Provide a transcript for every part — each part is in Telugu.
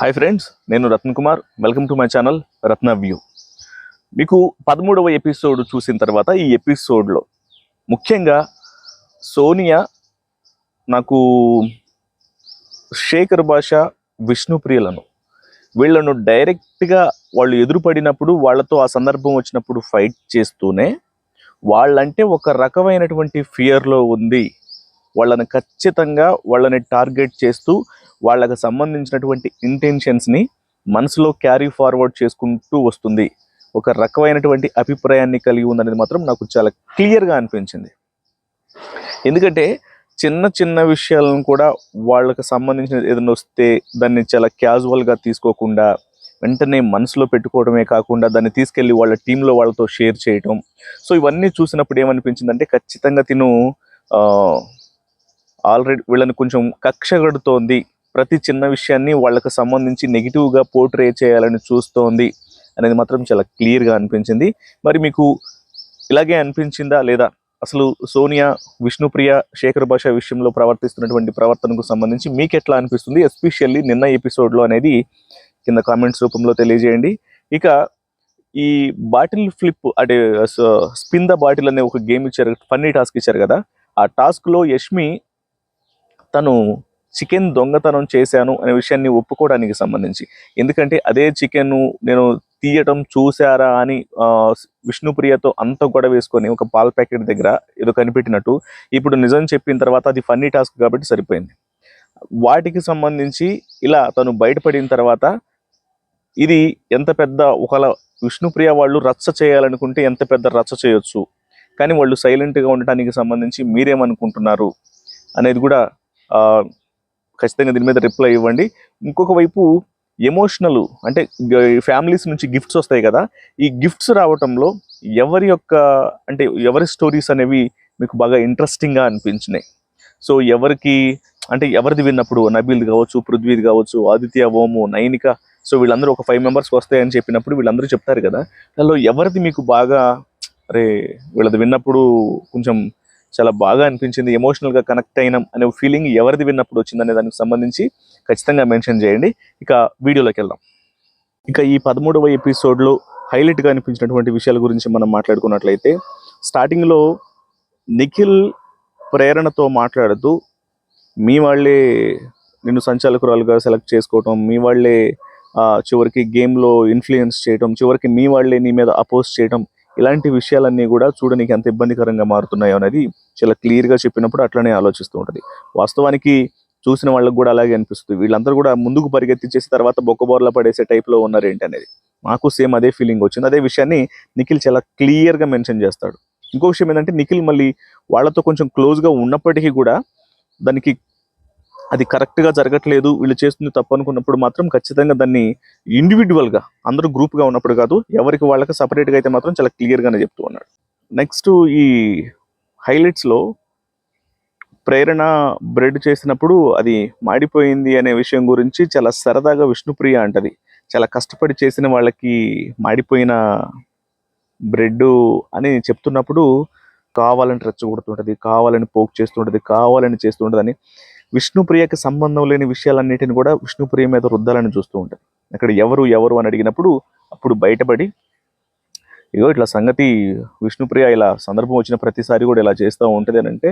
హాయ్ ఫ్రెండ్స్ నేను Ratna Kumar. Welcome to my channel Ratna view మీకు పదమూడవ ఎపిసోడ్ చూసిన తర్వాత ఈ ఎపిసోడ్లో ముఖ్యంగా సోనియా నాకు శేఖర్ భాష విష్ణుప్రియలను వీళ్ళను డైరెక్ట్గా వాళ్ళు ఎదురుపడినప్పుడు వాళ్ళతో ఆ సందర్భం వచ్చినప్పుడు ఫైట్ చేస్తూనే వాళ్ళంటే ఒక రకమైనటువంటి ఫియర్లో ఉంది. వాళ్ళని ఖచ్చితంగా వాళ్ళని టార్గెట్ చేస్తూ వాళ్ళకు సంబంధించినటువంటి ఇంటెన్షన్స్ని మనసులో క్యారీ ఫార్వర్డ్ చేసుకుంటూ వస్తుంది. ఒక రకమైనటువంటి అభిప్రాయాన్ని కలిగి ఉందనేది మాత్రం నాకు చాలా క్లియర్గా అనిపించింది. ఎందుకంటే చిన్న చిన్న విషయాలను కూడా వాళ్ళకి సంబంధించిన ఏదైనా వస్తే దాన్ని చాలా క్యాజువల్గా తీసుకోకుండా వెంటనే మనసులో పెట్టుకోవడమే కాకుండా దాన్ని తీసుకెళ్ళి వాళ్ళ టీంలో వాళ్ళతో షేర్ చేయటం. సో ఇవన్నీ చూసినప్పుడు ఏమనిపించిందంటే ఖచ్చితంగా తిను ఆల్రెడీ వీళ్ళని కొంచెం కక్ష గడుతోంది ప్రతి చిన్న విషయాన్ని వాళ్ళకి సంబంధించి నెగిటివ్గా పోర్ట్రే చేయాలని చూస్తోంది అనేది మాత్రం చాలా క్లియర్గా అనిపించింది. మరి మీకు ఇలాగే అనిపించిందా లేదా? అసలు సోనియా విష్ణుప్రియ శేఖర్ భాష విషయంలో ప్రవర్తిస్తున్నటువంటి ప్రవర్తనకు సంబంధించి మీకు ఎట్లా అనిపిస్తుంది? ఎస్పెషల్లీ నిన్న ఎపిసోడ్లో అనేది కింద కామెంట్స్ రూపంలో తెలియజేయండి. ఇక ఈ బాటిల్ ఫ్లిప్ అంటే స్పిన్ ద బాటిల్ అనే ఒక గేమ్ ఇచ్చారు ఫన్నీ టాస్క్ ఇచ్చారు కదా. ఆ టాస్క్లో యష్మి తను చికెన్ దొంగతనం చేశాను అనే విషయాన్ని ఒప్పుకోవడానికి సంబంధించి. ఎందుకంటే అదే చికెన్ నేను తీయటం చూసారా అని విష్ణుప్రియతో అంత గొడవ వేసుకొని ఒక పాల ప్యాకెట్ దగ్గర ఏదో కనిపెట్టినట్టు ఇప్పుడు నిజం చెప్పిన తర్వాత అది ఫన్నీ టాస్క్ కాబట్టి సరిపోయింది. వాటికి సంబంధించి ఇలా తను బయటపడిన తర్వాత ఇది ఎంత పెద్ద ఒకలా విష్ణుప్రియ వాళ్ళు రచ్చ చేయాలనుకుంటే ఎంత పెద్ద రచ్చ చేయొచ్చు. కానీ వాళ్ళు సైలెంట్గా ఉండటానికి సంబంధించి మీరేమనుకుంటున్నారు అనేది కూడా ఖచ్చితంగా దీని మీద రిప్లై ఇవ్వండి. ఇంకొక వైపు ఎమోషనల్ అంటే ఫ్యామిలీస్ నుంచి గిఫ్ట్స్ వస్తాయి కదా ఈ గిఫ్ట్స్ రావటంలో ఎవరి యొక్క అంటే ఎవరి స్టోరీస్ అనేవి మీకు బాగా ఇంట్రెస్టింగ్గా అనిపించినాయి. సో ఎవరికి అంటే ఎవరిది విన్నప్పుడు నబీల్ కావచ్చు పృథ్వీది కావచ్చు ఆదిత్య ఓము నైనిక సో వీళ్ళందరూ ఒక ఫైవ్ మెంబర్స్ వస్తాయని చెప్పినప్పుడు వీళ్ళందరూ చెప్తారు కదా. దానిలో ఎవరిది మీకు బాగా అరే వీళ్ళది విన్నప్పుడు కొంచెం చాలా బాగా అనిపించింది. ఎమోషనల్గా కనెక్ట్ అయినాం అనే ఫీలింగ్ ఎవరిది విన్నప్పుడు వచ్చిందనే దానికి సంబంధించి ఖచ్చితంగా మెన్షన్ చేయండి. ఇక వీడియోలోకి వెళ్దాం. ఇక ఈ పదమూడవ ఎపిసోడ్లో హైలైట్గా అనిపించినటువంటి విషయాల గురించి మనం మాట్లాడుకున్నట్లయితే స్టార్టింగ్లో నిఖిల్ ప్రేరణతో మాట్లాడుతూ మీ వాళ్ళే నిన్ను సంచాలకురాలుగా సెలెక్ట్ చేసుకోవటం మీ వాళ్ళే చివరికి గేమ్లో ఇన్ఫ్లుయెన్స్ చేయటం చివరికి మీ వాళ్ళే నీ మీద అపోజ్ చేయటం ఇలాంటి విషయాలన్నీ కూడా చూడడానికి ఎంత ఇబ్బందికరంగా మారుతున్నాయో అనేది చాలా క్లియర్గా చెప్పినప్పుడు అట్లనే ఆలోచిస్తూ ఉంటుంది. వాస్తవానికి చూసిన వాళ్ళకి కూడా అలాగే అనిపిస్తుంది. వీళ్ళందరూ కూడా ముందుకు పరిగెత్తించేసి తర్వాత బొక్కబోర్ల పడేసే టైప్లో ఉన్నారు ఏంటి అనేది. మాకు సేమ్ అదే ఫీలింగ్ వచ్చింది. అదే విషయాన్ని నిఖిల్ చాలా క్లియర్గా మెన్షన్ చేస్తాడు. ఇంకో విషయం ఏంటంటే నిఖిల్ మళ్ళీ వాళ్ళతో కొంచెం క్లోజ్గా ఉన్నప్పటికీ కూడా దానికి అది కరెక్ట్గా జరగట్లేదు వీళ్ళు చేస్తుంది తప్పు అనుకున్నప్పుడు మాత్రం ఖచ్చితంగా దాన్ని ఇండివిజువల్గా అందరూ గ్రూప్గా ఉన్నప్పుడు కాదు ఎవరికి వాళ్ళకి సపరేట్గా అయితే మాత్రం చాలా క్లియర్గానే చెప్తూ ఉన్నాడు. నెక్స్ట్ ఈ హైలైట్స్లో ప్రేరణ బ్రెడ్ చేసినప్పుడు అది మాడిపోయింది అనే విషయం గురించి చాలా సరదాగా విష్ణుప్రియ అంటది. చాలా కష్టపడి చేసిన వాళ్ళకి మాడిపోయిన బ్రెడ్ అని చెప్తున్నప్పుడు కావాలని రెచ్చగొడుతుంటుంది కావాలని పోక్ చేస్తుంటది కావాలని చేస్తుంటది అని విష్ణుప్రియకి సంబంధం లేని విషయాలన్నిటిని కూడా విష్ణుప్రియ మీద రుద్దాలని చూస్తూ ఉంటారు. అక్కడ ఎవరు ఎవరు అని అడిగినప్పుడు అప్పుడు బయటపడి ఇగో ఇట్లా సంగతి విష్ణుప్రియ ఇలా సందర్భం వచ్చిన ప్రతిసారి కూడా ఇలా చేస్తూ ఉంటుంది అని అంటే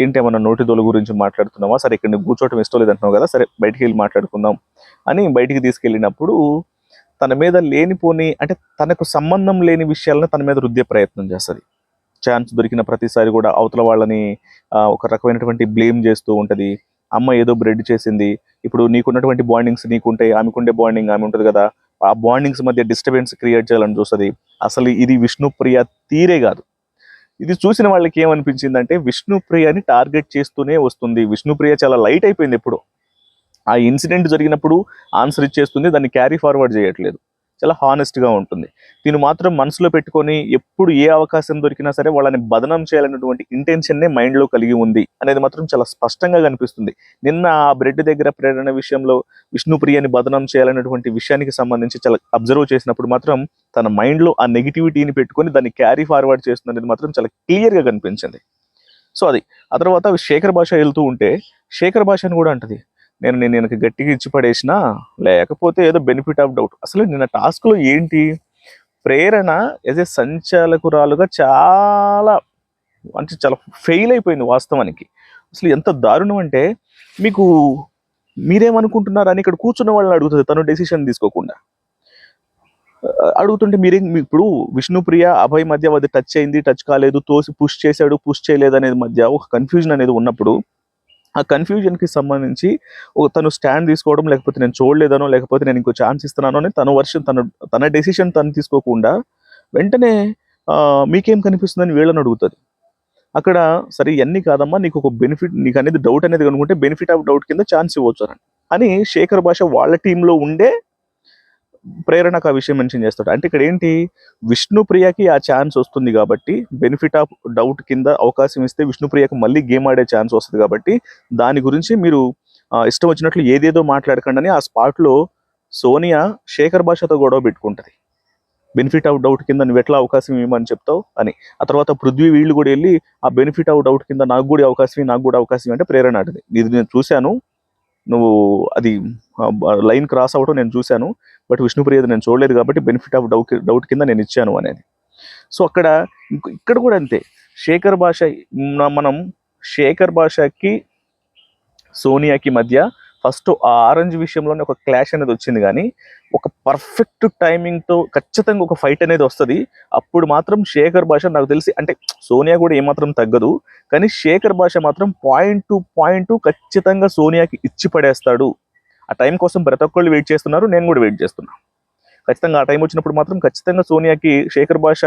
ఏంటి ఏమన్నా నోటి దొల గురించి మాట్లాడుతున్నావా? సరే ఇక్కడ నీకు కూర్చోవటం ఇష్టం లేదంటున్నావు కదా సరే బయటికి వెళ్ళి మాట్లాడుకుందాం అని బయటికి తీసుకెళ్ళినప్పుడు తన మీద లేనిపోని అంటే తనకు సంబంధం లేని విషయాలను తన మీద రుద్దే ప్రయత్నం చేస్తుంది. ఛాన్స్ దొరికిన ప్రతిసారి కూడా అవతల వాళ్ళని ఒక రకమైనటువంటి బ్లేమ్ చేస్తూ ఉంటుంది. అమ్మ ఏదో బ్రెడ్ చేసింది. ఇప్పుడు నీకున్నటువంటి బాండింగ్స్ నీకుంటాయి ఆమెకుండే బాండింగ్ ఆమె ఉంటుంది కదా. ఆ బాండింగ్స్ మధ్య డిస్టర్బెన్స్ క్రియేట్ చేయాలని చూస్తుంది. అసలు ఇది విష్ణుప్రియ తీరే కాదు. ఇది చూసిన వాళ్ళకి ఏమనిపించిందంటే విష్ణుప్రియని టార్గెట్ చేస్తూనే వస్తుంది. విష్ణుప్రియ చాలా లైట్ అయిపోయింది ఎప్పుడు. ఆ ఇన్సిడెంట్ జరిగినప్పుడు ఆన్సర్ ఇచ్చేస్తుంది దాన్ని క్యారీ ఫార్వర్డ్ చేయట్లేదు. చాలా హానెస్ట్గా ఉంటుంది. దీన్ని మాత్రం మనసులో పెట్టుకొని ఎప్పుడు ఏ అవకాశం దొరికినా సరే వాళ్ళని బదనం చేయాలన్నటువంటి ఇంటెన్షన్నే మైండ్లో కలిగి ఉంది అనేది మాత్రం చాలా స్పష్టంగా కనిపిస్తుంది. నిన్న ఆ బ్రెడ్ దగ్గర ప్రేరణ విషయంలో విష్ణుప్రియని బదనం చేయాలనేటువంటి విషయానికి సంబంధించి చాలా అబ్జర్వ్ చేసినప్పుడు మాత్రం తన మైండ్లో ఆ నెగిటివిటీని పెట్టుకొని దాన్ని క్యారీ ఫార్వర్డ్ చేస్తుంది అనేది మాత్రం చాలా క్లియర్గా కనిపించింది. సో అది. ఆ తర్వాత శేఖర్ భాష వెళ్తూ ఉంటే శేఖర్ భాష అని కూడా అంటది. నేను నేను వెనక గట్టిగా ఇచ్చి పడేసిన లేకపోతే ఏదో బెనిఫిట్ ఆఫ్ డౌట్ అసలు నిన్న టాస్క్లో ఏంటి? ప్రేరణ యాజ్ ఏ సంచాలకురాలుగా చాలా అంటే చాలా ఫెయిల్ అయిపోయింది వాస్తవానికి. అసలు ఎంత దారుణం అంటే మీకు మీరేమనుకుంటున్నారు అని ఇక్కడ కూర్చున్న వాళ్ళని అడుగుతుంది తను డెసిషన్ తీసుకోకుండా. అడుగుతుంటే మీరే మీ- ఇప్పుడు విష్ణుప్రియ అభయ్ మధ్య అది టచ్ అయింది టచ్ కాలేదు తోసి పుష్ చేశాడు పుష్ చేయలేదు అనేది మధ్య ఒక కన్ఫ్యూజన్ అనేది ఉన్నప్పుడు ఆ కన్ఫ్యూజన్కి సంబంధించి ఒక తను స్టాండ్ తీసుకోవడం లేకపోతే నేను చూడలేదనో లేకపోతే నేను ఇంకో ఛాన్స్ ఇస్తున్నానో అని తన వర్షన్ తన తన డెసిషన్ తను తీసుకోకుండా వెంటనే మీకేం కనిపిస్తుందని వీళ్ళని అడుగుతుంది. అక్కడ సరే ఇవన్నీ కాదమ్మా నీకు ఒక బెనిఫిట్ నీకు అనేది డౌట్ అనేది కనుకుంటే బెనిఫిట్ ఆఫ్ డౌట్ కింద ఛాన్స్ ఇవ్వచ్చు అని. అని శేఖర్ భాష వాళ్ళ టీంలో ఉండే ప్రేరణకు ఆ విషయం మెన్షన్ చేస్తాడు. అంటే ఇక్కడ ఏంటి? విష్ణుప్రియకి ఆ ఛాన్స్ వస్తుంది కాబట్టి బెనిఫిట్ ఆఫ్ డౌట్ కింద అవకాశం ఇస్తే విష్ణుప్రియకి మళ్ళీ గేమ్ ఆడే ఛాన్స్ వస్తుంది కాబట్టి దాని గురించి మీరు ఇష్టం వచ్చినట్లు ఏదేదో మాట్లాడకండి అని ఆ స్పాట్లో సోనియా శేఖర్ భాషతో గొడవ పెట్టుకుంటది. బెనిఫిట్ ఆఫ్ డౌట్ కింద నువ్వు ఎట్లా అవకాశం ఇవ్వమని చెప్తావు అని. ఆ తర్వాత పృథ్వీ వీళ్ళు కూడా వెళ్ళి ఆ బెనిఫిట్ ఆఫ్ డౌట్ కింద నాకు కూడా అవకాశం నాకు కూడా అవకాశం అంటే ప్రేరణ అడిగింది ఇది నేను చూశాను. నువ్వు అది లైన్ క్రాస్ అవ్వడం నేను చూశాను బట్ విష్ణుప్రియది నేను చూడలేదు కాబట్టి బెనిఫిట్ ఆఫ్ డౌట్ డౌట్ కింద నేను ఇచ్చాను అనేది. సో అక్కడ ఇక్కడ కూడా అంతే. శేఖర్ భాష మనం శేఖర్ భాషకి సోనియాకి మధ్య ఫస్ట్ ఆ ఆరెంజ్ విషయంలోనే ఒక క్లాష్ అనేది వచ్చింది కానీ ఒక పర్ఫెక్ట్ టైమింగ్తో ఖచ్చితంగా ఒక ఫైట్ అనేది వస్తుంది. అప్పుడు మాత్రం శేఖర్ భాష నాకు తెలిసి అంటే సోనియా కూడా ఏమాత్రం తగ్గదు కానీ శేఖర్ భాష మాత్రం పాయింట్ టు పాయింట్ ఖచ్చితంగా సోనియాకి ఇచ్చి పడేస్తాడు. ఆ టైం కోసం ప్రతి ఒక్కళ్ళు వెయిట్ చేస్తున్నారు నేను కూడా వెయిట్ చేస్తున్నా. ఖచ్చితంగా ఆ టైం వచ్చినప్పుడు మాత్రం ఖచ్చితంగా సోనియాకి శేఖర్ భాష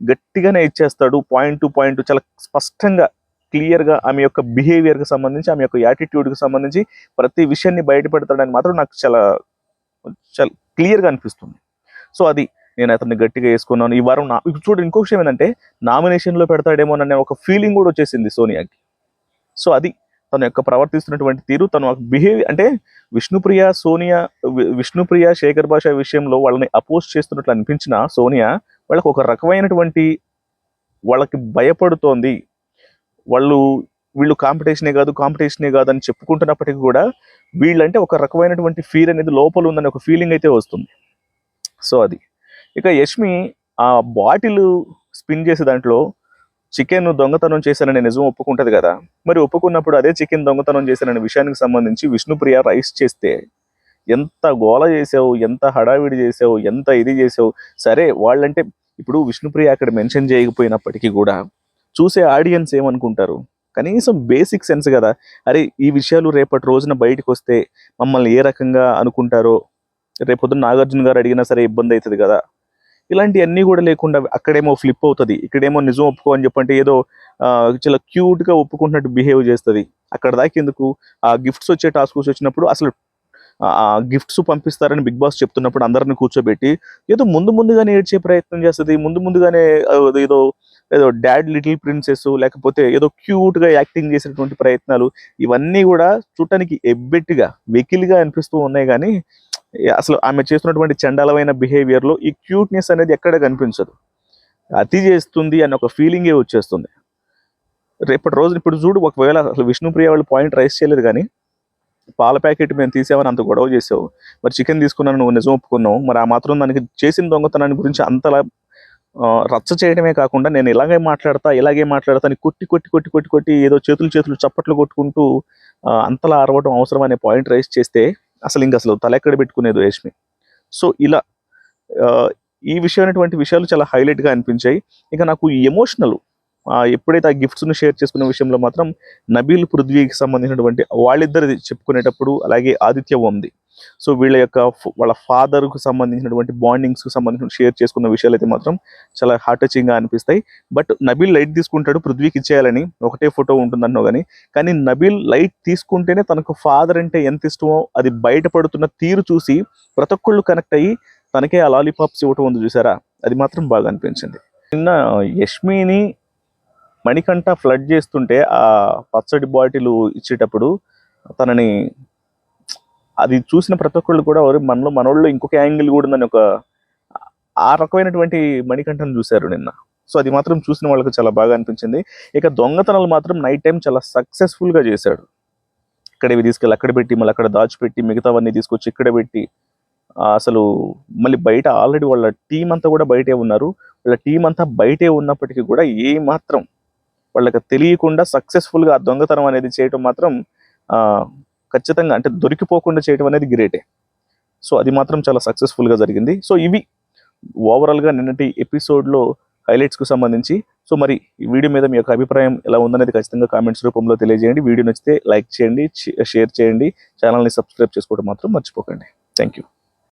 గట్టిగానే ఇచ్చేస్తాడు. పాయింట్ టు పాయింట్ చాలా స్పష్టంగా క్లియర్గా ఆమె యొక్క బిహేవియర్కి సంబంధించి ఆమె యొక్క యాటిట్యూడ్కి సంబంధించి ప్రతి విషయాన్ని బయటపెడతాడని మాత్రం నాకు చాలా చాలా క్లియర్గా అనిపిస్తుంది. సో అది నేను అతన్ని గట్టిగా వేసుకున్నాను. ఈ వారం నా ఇప్పుడు చూడండి ఇంకో విషయం ఏంటంటే నామినేషన్లో పెడతాడేమో అనే ఒక ఫీలింగ్ కూడా వచ్చేసింది సోనియాకి. సో అది తన యొక్క ప్రవర్తిస్తున్నటువంటి తీరు తను బిహేవ్ అంటే విష్ణుప్రియ సోనియా వి- విష్ణుప్రియ శేఖర్ భాష విషయంలో వాళ్ళని అపోజ్ చేస్తున్నట్లు అనిపించిన సోనియా వాళ్ళకి ఒక రకమైనటువంటి వాళ్ళకి భయపడుతోంది. వాళ్ళు వీళ్ళు కాంపిటీషనే కాదు కాంపిటీషనే కాదు అని చెప్పుకుంటున్నప్పటికీ కూడా వీళ్ళంటే ఒక రకమైనటువంటి ఫీల్ అనేది లోపల ఉందని ఒక ఫీలింగ్ అయితే వస్తుంది. సో అది. ఇక యష్మి ఆ బాటిల్ స్పిన్ చేసే దాంట్లో చికెన్ దొంగతనం చేశానని నిజం ఒప్పుకుంటది కదా. మరి ఒప్పుకున్నప్పుడు అదే చికెన్ దొంగతనం చేశాననే విషయానికి సంబంధించి విష్ణుప్రియ రైస్ చేస్తే ఎంత గోల చేసావు ఎంత హడావిడి చేసావు ఎంత ఇది చేసావు సరే వాళ్ళంటే ఇప్పుడు విష్ణుప్రియ అక్కడ మెన్షన్ చేయకపోయినప్పటికీ కూడా చూసే ఆడియన్స్ ఏమనుకుంటారు? కనీసం బేసిక్ సెన్స్ కదా. అరే ఈ విషయాలు రేపటి రోజున బయటకు వస్తే మమ్మల్ని ఏ రకంగా అనుకుంటారో? రేపొద్దున నాగార్జున గారు అడిగినా సరే ఇబ్బంది అవుతుంది కదా. ఇలాంటివన్నీ కూడా లేకుండా అక్కడేమో ఫ్లిప్ అవుతుంది. ఇక్కడేమో నిజం ఒప్పుకో అని చెప్పంటే ఏదో చాలా క్యూట్గా ఒప్పుకుంటున్నట్టు బిహేవ్ చేస్తుంది. అక్కడ దాకా ఎందుకు? ఆ గిఫ్ట్స్ వచ్చే టాస్క్స్ వచ్చినప్పుడు అసలు ఆ గిఫ్ట్స్ పంపిస్తారని బిగ్ బాస్ చెప్తున్నప్పుడు అందరిని కూర్చోబెట్టి ఏదో ముందు ముందుగానే ఏడ్చే ప్రయత్నం చేస్తుంది. ముందు ముందుగానే ఏదో ఏదో డాడ్ లిటిల్ ప్రిన్సెస్ లేకపోతే ఏదో క్యూట్గా యాక్టింగ్ చేసినటువంటి ప్రయత్నాలు ఇవన్నీ కూడా చూడటానికి ఎబ్బెట్టిగా వెకిల్గా అనిపిస్తూ ఉన్నాయి కానీ అసలు ఆమె చేస్తున్నటువంటి చండాలమైన బిహేవియర్లో ఈ క్యూట్నెస్ అనేది ఎక్కడ కనిపించదు. అతి చేస్తుంది అన్న ఒక ఫీలింగే వచ్చేస్తుంది. రేపటి రోజు ఇప్పుడు చూడు ఒకవేళ అసలు విష్ణుప్రియ వాళ్ళు పాయింట్ రైస్ చేయలేదు కానీ పాల ప్యాకెట్ మేము తీసామని అంత గొడవ చేసావు. మరి చికెన్ తీసుకున్నాను నువ్వు నిజం ఒప్పుకున్నావు. మరి ఆ మాత్రం దానికి చేసిన దొంగతనాన్ని గురించి అంతలా రచ్చ చేయడమే కాకుండా నేను ఇలాగే మాట్లాడతా ఇలాగే మాట్లాడతా అని కొట్టి కొట్టి కొట్టి కొట్టి కొట్టి ఏదో చేతులు చేతులు చప్పట్లు కొట్టుకుంటూ అంతలా అరవటం అవసరం అనే పాయింట్ రైస్ చేస్తే అసలు ఇంక అసలు తల ఎక్కడ పెట్టుకునేది రేష్మి సో ఇలా ఈ ఈ విషయమైనటువంటి విషయాలు చాలా హైలైట్గా అనిపించాయి. ఇంకా నాకు ఎమోషనల్ ఎప్పుడైతే ఆ గిఫ్ట్స్ను షేర్ చేసుకునే విషయంలో మాత్రం నబీల్ పృథ్వీకి సంబంధించినటువంటి వాళ్ళిద్దరిది చెప్పుకునేటప్పుడు అలాగే ఆదిత్య ఉంది సో వీళ్ళ యొక్క వాళ్ళ ఫాదర్కు సంబంధించినటువంటి బాండింగ్స్కి సంబంధించిన షేర్ చేసుకున్న విషయాలు అయితే మాత్రం చాలా హార్ట్ టచింగ్గా అనిపిస్తాయి. బట్ నబీల్ లైట్ తీసుకుంటాడు పృథ్వీకి ఇచ్చేయాలని. ఒకటే ఫోటో ఉంటుందన్నో కానీ కానీ నబీల్ లైట్ తీసుకుంటేనే తనకు ఫాదర్ అంటే ఎంత ఇష్టమో అది బయటపడుతున్న తీరు చూసి ప్రతి ఒక్కళ్ళు కనెక్ట్ అయ్యి తనకే ఆ లాలీపాప్స్ ఇవ్వటం ఉంది చూసారా? అది మాత్రం బాగా అనిపించింది. నిన్న యష్మిని మణికంఠ ఫ్లడ్ చేస్తుంటే ఆ పచ్చడి బాటిల్ ఇచ్చేటప్పుడు తనని అది చూసిన ప్రతి ఒక్కళ్ళు కూడా "ఒరే, మనలో మనోళ్ళు ఇంకొక యాంగిల్ కూడా ఉందని ఒక ఆ రకమైనటువంటి మణికంఠను చూశారు నిన్న. సో అది మాత్రం చూసిన వాళ్ళకి చాలా బాగా అనిపించింది. ఇక దొంగతనాలు మాత్రం నైట్ టైం చాలా సక్సెస్ఫుల్గా చేశాడు. ఇక్కడ ఇవి తీసుకెళ్ళి అక్కడ పెట్టి మళ్ళీ అక్కడ దాచిపెట్టి మిగతావన్నీ తీసుకొచ్చి ఇక్కడ పెట్టి అసలు మళ్ళీ బయట ఆల్రెడీ వాళ్ళ టీం అంతా కూడా బయటే ఉన్నారు. వాళ్ళ టీం అంతా బయటే ఉన్నప్పటికీ కూడా ఏ మాత్రం వాళ్ళకి తెలియకుండా సక్సెస్ఫుల్గా ఆ దొంగతనం అనేది చేయటం మాత్రం ఖచ్చితంగా అంటే దొరికిపోకుండా చేయటం అనేది గ్రేటే సో అది మాత్రం చాలా సక్సెస్ఫుల్గా జరిగింది. సో ఇవి ఓవరాల్గా నిన్నటి ఎపిసోడ్లో హైలైట్స్కు సంబంధించి. సో మరి ఈ వీడియో మీద మీ యొక్క అభిప్రాయం ఎలా ఉందనేది ఖచ్చితంగా కామెంట్స్ రూపంలో తెలియజేయండి. వీడియో నచ్చితే లైక్ చేయండి షేర్ చేయండి. ఛానల్ని సబ్స్క్రైబ్ చేసుకోవడం మాత్రం మర్చిపోకండి. Thank you